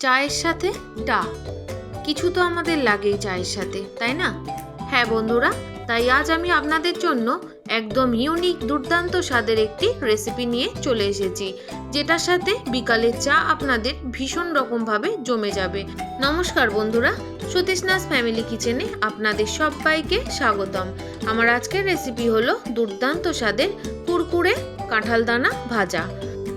চায়ের সাথে টা কিছু তো আমাদের লাগেই চায়ের সাথে, তাই না? হ্যাঁ বন্ধুরা, তাই আজ আমি আপনাদের জন্য একদম ইউনিক দুর্দান্ত স্বাদের একটি রেসিপি নিয়ে চলে এসেছি, যেটার সাথে বিকালের চা আপনাদের ভীষণ রকমভাবে জমে যাবে। নমস্কার বন্ধুরা সতীশনাথ ফ্যামিলি কিচেনে আপনাদের সবাইকে স্বাগতম। আমার আজকের রেসিপি হলো দুর্দান্ত স্বাদের কুরকুরে কাঁঠাল দানা ভাজা।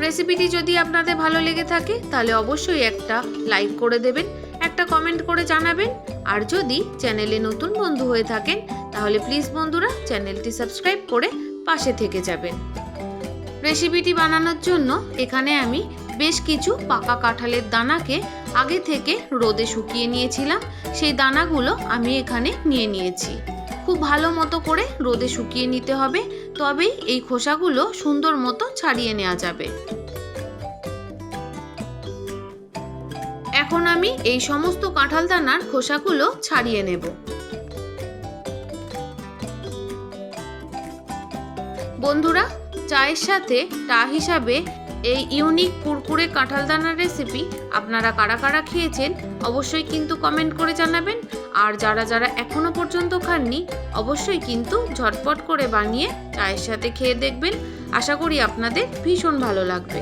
রেসিপিটি যদি আপনাদের ভালো লেগে থাকে, তাহলে অবশ্যই একটা লাইক করে দেবেন, একটা কমেন্ট করে জানাবেন, আর যদি চ্যানেলে নতুন বন্ধু হয়ে থাকেন, তাহলে প্লিজ বন্ধুরা চ্যানেলটি সাবস্ক্রাইব করে পাশে থেকে যাবেন। রেসিপিটি বানানোর জন্য এখানে আমি বেশ কিছু পাকা কাঁঠালের দানাকে আগে থেকে রোদে শুকিয়ে নিয়েছিলাম, সেই দানাগুলো আমি এখানে নিয়ে নিয়েছি। খুব ভালো মতো করে রোদে শুকিয়ে নিতে হবে। তবেই এই খোসাগুলো সুন্দর মতো ছাড়িয়ে নেওয়া যাবে। এখন আমি এই সমস্ত কাঁঠাল দানার খোসাগুলো ছাড়িয়ে নেব। বন্ধুরা, চায়ের সাথে টা হিসাবে এই ইউনিক কুরকুরে কাঁঠাল দানার রেসিপি আপনারা কারা কারা খেয়েছেন অবশ্যই কিন্তু কমেন্ট করে জানাবেন। আর যারা যারা এখনও পর্যন্ত খাননি, অবশ্যই কিন্তু ঝটপট করে বানিয়ে চায়ের সাথে খেয়ে দেখবেন। আশা করি আপনাদের ভীষণ ভালো লাগবে।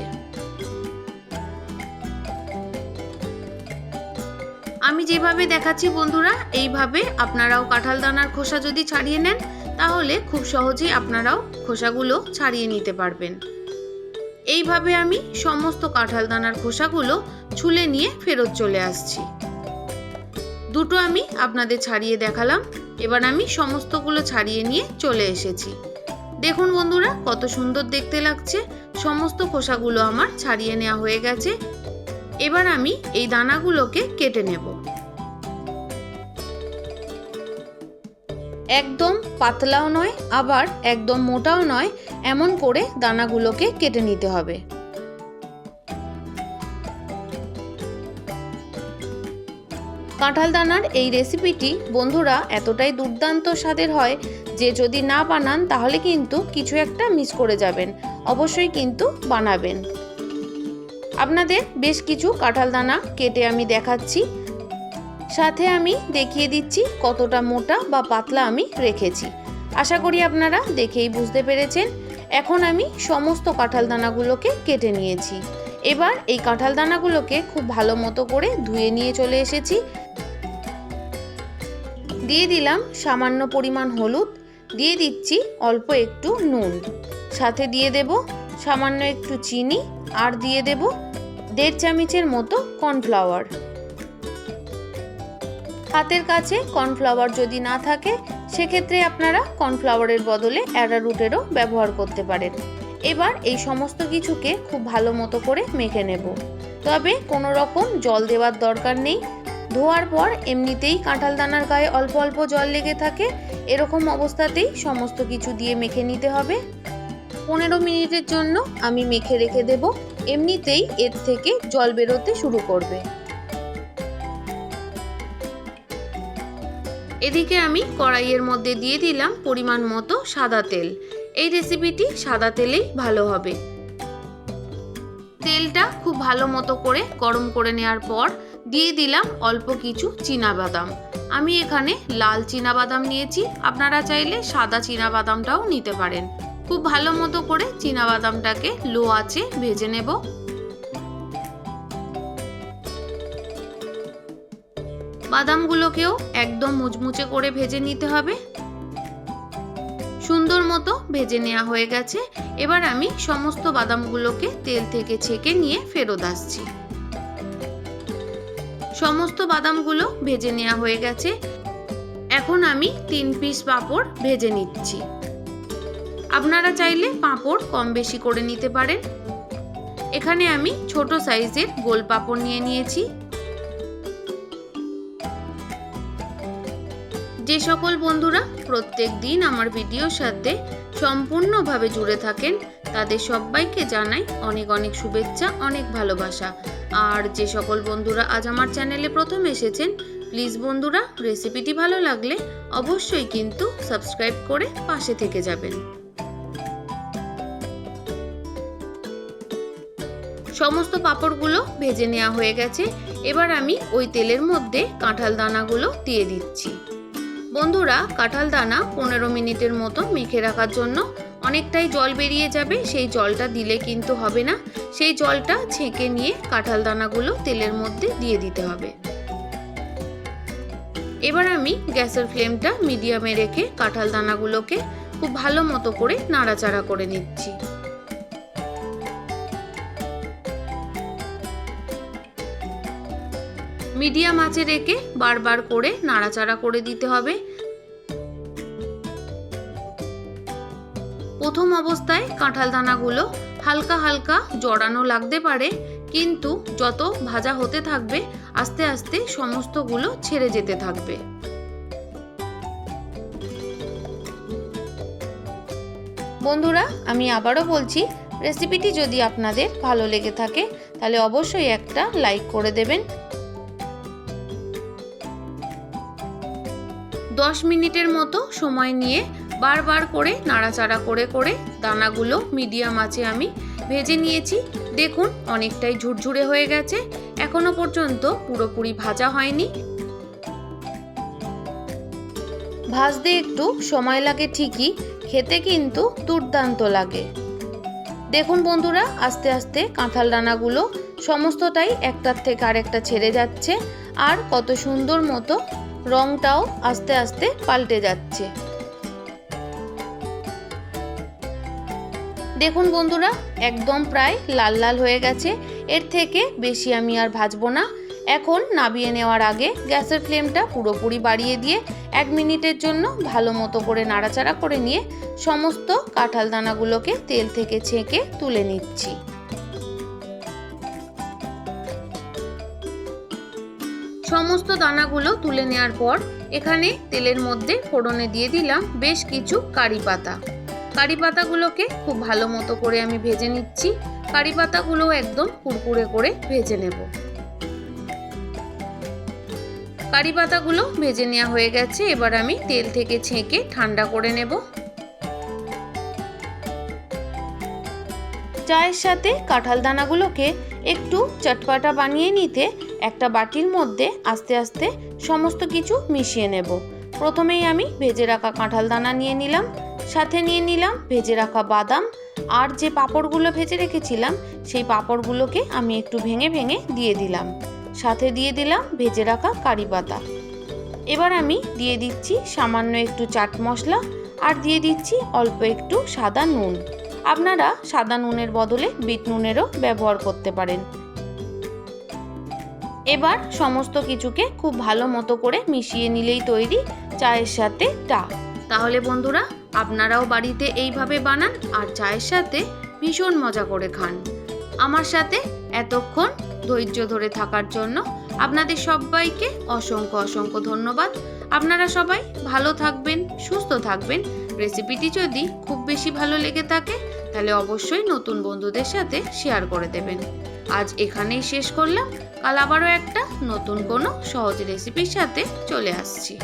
আমি যেভাবে দেখাচ্ছি বন্ধুরা, এইভাবে আপনারাও কাঁঠাল দানার খোসা যদি ছাড়িয়ে নেন, তাহলে খুব সহজেই আপনারাও খোসাগুলো ছাড়িয়ে নিতে পারবেন। এইভাবে আমি সমস্ত কাঁঠাল দানার খোসাগুলো ছুলে নিয়ে ফেরত চলে আসছি। দুটো আমি আপনাদের ছাড়িয়ে দেখালাম, এবার আমি সমস্তগুলো ছাড়িয়ে নিয়ে চলে এসেছি। দেখুন বন্ধুরা, কত সুন্দর দেখতে লাগছে, সমস্ত খোসাগুলো আমার ছাড়িয়ে নেওয়া হয়ে গেছে। এবার আমি এই দানাগুলোকে কেটে নেব। একদম পাতলাও নয়, আবার একদম মোটাও নয়, এমন করে দানাগুলোকে কেটে নিতে হবে। কাঁঠাল দানার এই রেসিপিটি বন্ধুরা এতটাই দুর্দান্ত স্বাদের হয় যে যদি না বানান তাহলে কিন্তু কিছু একটা মিস করে যাবেন, অবশ্যই কিন্তু বানাবেন। আপনাদের বেশ কিছু কাঁঠাল দানা কেটে আমি দেখাচ্ছি। সাথে আমি দেখিয়ে দিচ্ছি কতটা মোটা বা পাতলা আমি রেখেছি। আশা করি আপনারা দেখেই বুঝতে পেরেছেন। এখন আমি সমস্ত কাঁঠাল দানাগুলোকে কেটে নিয়েছি। এবার এই কাঁঠাল দানাগুলোকে খুব ভালো মতো করে ধুয়ে নিয়ে চলে এসেছি। দিয়ে দিলাম সামান্য পরিমাণ হলুদ। দিয়ে দিচ্ছি অল্প একটু নুন। সাথে দিয়ে দেব সামান্য একটু চিনি। আর দিয়ে দেব দেড় চামচের মতো কর্নফ্লাওয়ার। হাতের কাছে কর্নফ্লাওয়ার যদি না থাকে, সেক্ষেত্রে আপনারা কর্নফ্লাওয়ারের বদলে অ্যারারুটেরও ব্যবহার করতে পারেন। এবার এই সমস্ত কিছুকে খুব ভালো মতো করে মেখে নেব। তবে কোনো রকম জল দেওয়ার দরকার নেই। ধোয়ার পর এমনিতেই কাঁঠাল দানার গায়ে অল্প অল্প জল লেগে থাকে। এরকম অবস্থাতেই সমস্ত কিছু দিয়ে মেখে নিতে হবে। পনেরো মিনিটের জন্য আমি মেখে রেখে দেব। এমনিতেই এর থেকে জল বেরোতে শুরু করবে। এদিকে আমি কড়াইয়ের মধ্যে দিয়ে দিলাম পরিমাণ মতো সাদা তেল। এই রেসিপিটি সাদা তেলেই ভালো হবে। তেলটা খুব ভালো মতো করে গরম করে নেওয়ার পর দিয়ে দিলাম অল্প কিছু বাদাম আমি এখানে লাল বাদাম নিয়েছি। আপনারা চাইলে সাদা বাদামটাও নিতে পারেন। খুব ভালো মতো করে বাদামটাকে লো আঁচে ভেজে নেব। বাদামগুলোকেও একদম মুচমুচে করে ভেজে নিতে হবে। সুন্দর মতো ভেজে নেওয়া হয়ে গেছে। এবার আমি সমস্ত বাদামগুলোকে তেল থেকে ছেঁকে নিয়ে ফেরত আসছি। সমস্ত বাদামগুলো ভেজে নেওয়া হয়ে গেছে। এখন আমি তিন পিস পাঁপড় ভেজে নিচ্ছি। আপনারা চাইলে পাঁপড় কম বেশি করে নিতে পারেন। এখানে আমি ছোট সাইজের গোল পাঁপড় নিয়ে নিয়েছি। যে সকল বন্ধুরা প্রত্যেক দিন আমার ভিডিওর সাথে সম্পূর্ণভাবে জুড়ে থাকেন, তাদের সবাইকে জানাই অনেক অনেক শুভেচ্ছা, অনেক ভালোবাসা। আর যে সকল বন্ধুরা আজ আমার চ্যানেলে প্রথম এসেছেন, প্লিজ বন্ধুরা, রেসিপিটি ভালো লাগলে অবশ্যই কিন্তু সাবস্ক্রাইব করে পাশে থেকে যাবেন। সমস্ত পাঁপড়গুলো ভেজে নেওয়া হয়ে গেছে। এবার আমি ওই তেলের মধ্যে কাঁঠাল দানাগুলো দিয়ে দিচ্ছি। বন্ধুরা, কাঁঠাল দানা পনেরো মিনিটের মতো মেখে রাখার জন্য অনেকটাই জল বেরিয়ে যাবে। সেই জলটা দিলে কিন্তু হবে না। সেই জলটা ছেঁকে নিয়ে কাঁঠাল দানাগুলো তেলের মধ্যে দিয়ে দিতে হবে। এবার আমি গ্যাসের ফ্লেমটা মিডিয়ামে রেখে কাঁঠাল দানাগুলোকে খুব ভালো মতো করে নাড়াচাড়া করে নিচ্ছি। মিডিয়াম আঁচে রেখে বারবার করে নাড়াচাড়া করে দিতে হবে। প্রথম অবস্থায় কাঁঠাল দানাগুলো হালকা হালকা জড়ানো লাগতে পারে, কিন্তু যত ভাজা হতে থাকবে, আস্তে আস্তে সমস্তগুলো ছেড়ে যেতে থাকবে। বন্ধুরা, আমি আবারও বলছি, রেসিপিটি যদি আপনাদের ভালো লেগে থাকে, তাহলে অবশ্যই একটা লাইক করে দেবেন। দশ মিনিটের মতো সময় নিয়ে বারবার করে নাড়াচাড়া করে করে দানাগুলো মিডিয়াম আছে আমি ভেজে নিয়েছি। দেখুন, অনেকটাই ঝুরঝুরে হয়ে গেছে। এখনও পর্যন্ত পুরোপুরি ভাজা হয়নি। ভাজতে একটু সময় লাগে ঠিকই, খেতে কিন্তু দুর্দান্ত লাগে। দেখুন বন্ধুরা, আস্তে আস্তে কাঁঠাল দানাগুলো সমস্তটাই একটার থেকে আরেকটা ছেড়ে যাচ্ছে। আর কত সুন্দর মতো রংটাও আস্তে আস্তে পাল্টে যাচ্ছে। দেখুন বন্ধুরা, একদম প্রায় লাল লাল হয়ে গেছে। এর থেকে বেশি আমি আর ভাজবো না। এখন নাবিয়ে নেওয়ার আগে গ্যাসের ফ্লেমটা পুরোপুরি বাড়িয়ে দিয়ে এক মিনিটের জন্য ভালো মতো করে নাড়াচাড়া করে নিয়ে সমস্ত কাঁঠাল দানাগুলোকে তেল থেকে ছেঁকে তুলে নিচ্ছি। সমস্ত দানাগুলো তুলে নেওয়ার পর এখানে তেলের মধ্যে ফোড়নে দিয়ে দিলাম বেশ কিছু কারি পাতা। কারি পাতাগুলোকে খুব ভালো মতো করে আমি ভেজে নিচ্ছি। কারি পাতাগুলো একদম কুরকুরে করে ভেজে নেব। কারি পাতাগুলো ভেজে নেওয়া হয়ে গেছে, এবার আমি তেল থেকে ছেঁকে ঠান্ডা করে নেব। চায়ের সাথে কাঁঠাল দানাগুলোকে একটু চটপাটা বানিয়ে নিতে একটা বাটির মধ্যে আস্তে আস্তে সমস্ত কিছু মিশিয়ে নেব। প্রথমেই আমি ভেজে রাখা কাঁঠাল দানা নিয়ে নিলাম, সাথে নিয়ে নিলাম ভেজে রাখা বাদাম, আর যে পাঁপড়গুলো ভেজে রেখেছিলাম, সেই পাঁপড়গুলোকে আমি একটু ভেঙে ভেঙে দিয়ে দিলাম। সাথে দিয়ে দিলাম ভেজে রাখা কারি পাতা। এবার আমি দিয়ে দিচ্ছি সামান্য একটু চাট মশলা, আর দিয়ে দিচ্ছি অল্প একটু সাদা নুন। আপনারা সাদা নুনের বদলে বিট নুনেরও ব্যবহার করতে পারেন। এবার সমস্ত কিছুকে খুব ভালো মতো করে মিশিয়ে নিলেই তৈরি চায়ের সাথে টা। তাহলে বন্ধুরা, আপনারাও বাড়িতে এইভাবে বানান আর চায়ের সাথে ভীষণ মজা করে খান। আমার সাথে এতক্ষণ ধৈর্য ধরে থাকার জন্য আপনাদের সবাইকে অসংখ্য অসংখ্য ধন্যবাদ। আপনারা সবাই ভালো থাকবেন, সুস্থ থাকবেন। রেসিপিটি যদি খুব বেশি ভালো লেগে থাকে, তাহলে অবশ্যই নতুন বন্ধুদের সাথে শেয়ার করে দেবেন। আজ এখানেই শেষ করলাম। কাল আবারও একটা নতুন কোনো সহজ রেসিপির সাথে চলে আসছি।